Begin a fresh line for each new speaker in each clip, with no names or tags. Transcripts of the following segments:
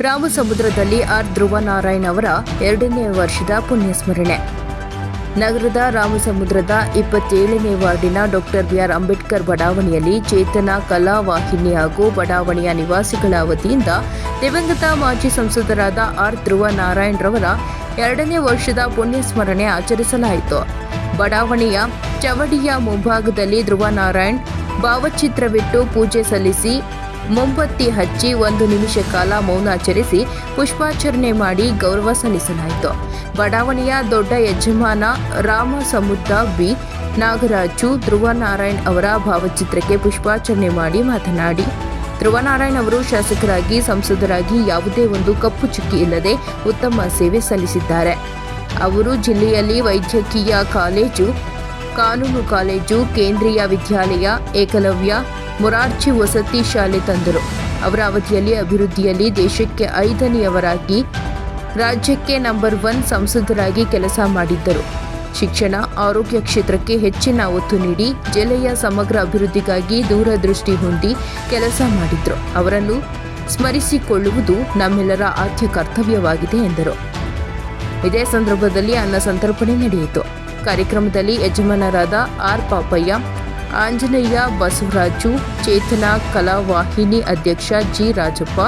ರಾಮಸಮುದ್ರದಲ್ಲಿ R. ಧ್ರುವ ನಾರಾಯಣ್ ಅವರ ಎರಡನೇ ವರ್ಷದ ಪುಣ್ಯಸ್ಮರಣೆ. ನಗರದ ರಾಮಸಮುದ್ರದ ಇಪ್ಪತ್ತೇಳನೇ ವಾರ್ಡಿನ ಡಾಕ್ಟರ್ ಬಿಆರ್ ಅಂಬೇಡ್ಕರ್ ಬಡಾವಣೆಯಲ್ಲಿ ಚೇತನ ಕಲಾ ವಾಹಿನಿ ಹಾಗೂ ಬಡಾವಣೆಯ ನಿವಾಸಿಗಳ ವತಿಯಿಂದ ದಿವಂಗತ ಮಾಜಿ ಸಂಸದರಾದ ಆರ್. ಧ್ರುವ ನಾರಾಯಣ್ ರವರ ಎರಡನೇ ವರ್ಷದ ಪುಣ್ಯಸ್ಮರಣೆ ಆಚರಿಸಲಾಯಿತು. ಬಡಾವಣೆಯ ಚವಡಿಯ ಮುಂಭಾಗದಲ್ಲಿ ಧ್ರುವ ನಾರಾಯಣ್ ಭಾವಚಿತ್ರವಿಟ್ಟು ಪೂಜೆ ಸಲ್ಲಿಸಿ ಮೊಂಬತ್ತಿ ಹಚ್ಚಿ ಒಂದು ನಿಮಿಷ ಕಾಲ ಮೌನಾಚರಿಸಿ ಪುಷ್ಪಾಚರಣೆ ಮಾಡಿ ಗೌರವ ಸಲ್ಲಿಸಲಾಯಿತು. ಬಡಾವಣೆಯ ದೊಡ್ಡ ಯಜಮಾನ ರಾಮ ಸಮುದ್ರ ಬಿ. ನಾಗರಾಜು, ಧ್ರುವನಾರಾಯಣ್ ಅವರ ಭಾವಚಿತ್ರಕ್ಕೆ ಪುಷ್ಪಾಚರಣೆ ಮಾಡಿ ಮಾತನಾಡಿ, ಧ್ರುವನಾರಾಯಣ್ ಅವರು ಶಾಸಕರಾಗಿ, ಸಂಸದರಾಗಿ ಯಾವುದೇ ಒಂದು ಕಪ್ಪು ಚುಕ್ಕಿ ಇಲ್ಲದೆ ಉತ್ತಮ ಸೇವೆ ಸಲ್ಲಿಸಿದ್ದಾರೆ. ಅವರು ಜಿಲ್ಲೆಯಲ್ಲಿ ವೈದ್ಯಕೀಯ ಕಾಲೇಜು, ಕಾನೂನು ಕಾಲೇಜು, ಕೇಂದ್ರೀಯ ವಿದ್ಯಾಲಯ, ಏಕಲವ್ಯ ಮೊರಾರ್ಜಿ ವಸತಿ ಶಾಲೆ ತಂದರು. ಅವರ ಅವಧಿಯಲ್ಲಿ ಅಭಿವೃದ್ಧಿಯಲ್ಲಿ ದೇಶಕ್ಕೆ ಐದನೆಯವರಾಗಿ ರಾಜ್ಯಕ್ಕೆ ನಂಬರ್ ಒನ್ ಸಂಸದರಾಗಿ ಕೆಲಸ ಮಾಡಿದ್ದರು. ಶಿಕ್ಷಣ, ಆರೋಗ್ಯ ಕ್ಷೇತ್ರಕ್ಕೆ ಹೆಚ್ಚಿನ ಒತ್ತು ನೀಡಿ ಜಿಲ್ಲೆಯ ಸಮಗ್ರ ಅಭಿವೃದ್ಧಿಗಾಗಿ ದೂರದೃಷ್ಟಿ ಹೊಂದಿ ಕೆಲಸ ಮಾಡಿದ್ರು. ಅವರನ್ನು ಸ್ಮರಿಸಿಕೊಳ್ಳುವುದು ನಮ್ಮೆಲ್ಲರ ಆದ್ಯ ಕರ್ತವ್ಯವಾಗಿದೆ ಎಂದರು. ಇದೇ ಸಂದರ್ಭದಲ್ಲಿ ಅನ್ನ ಸಂತರ್ಪಣೆ ನಡೆಯಿತು. ಕಾರ್ಯಕ್ರಮದಲ್ಲಿ ಯಜಮಾನರಾದ ಆರ್ ಪಾಪಯ್ಯ ಆಂಜನೇಯ ಬಸವರಾಜು, ಚೇತನ ಕಲಾವಾಹಿನಿ ಅಧ್ಯಕ್ಷ ಜಿ ರಾಜಪ್ಪ,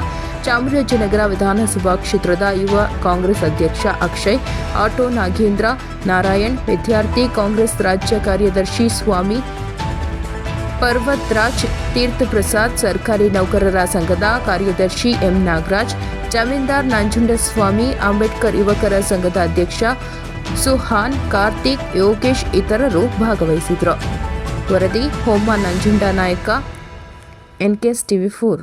ಚಾಮರಾಜನಗರ ವಿಧಾನಸಭಾ ಕ್ಷೇತ್ರದ ಯುವ ಕಾಂಗ್ರೆಸ್ ಅಧ್ಯಕ್ಷ ಅಕ್ಷಯ್, ಆಟೋ ನಾಗೇಂದ್ರ, ನಾರಾಯಣ್, ವಿದ್ಯಾರ್ಥಿ ಕಾಂಗ್ರೆಸ್ ರಾಜ್ಯ ಕಾರ್ಯದರ್ಶಿ ಸ್ವಾಮಿ ಪರ್ವತ್ ರಾಜ್ ತೀರ್ಥಪ್ರಸಾದ್, ಸರ್ಕಾರಿ ನೌಕರರ ಸಂಘದ ಕಾರ್ಯದರ್ಶಿ ಎಂ ನಾಗರಾಜ್, ಜಮೀನ್ದಾರ್ ನಂಜುಂಡಸ್ವಾಮಿ, ಅಂಬೇಡ್ಕರ್ ಯುವಕರ ಸಂಘದ ಅಧ್ಯಕ್ಷ ಸುಹಾನ್, ಕಾರ್ತಿಕ್, ಯೋಗೇಶ್ ಇತರರು ಭಾಗವಹಿಸಿದರು ವರದಿ ಹೋಮ Nanjunda Nayaka N K S TV four.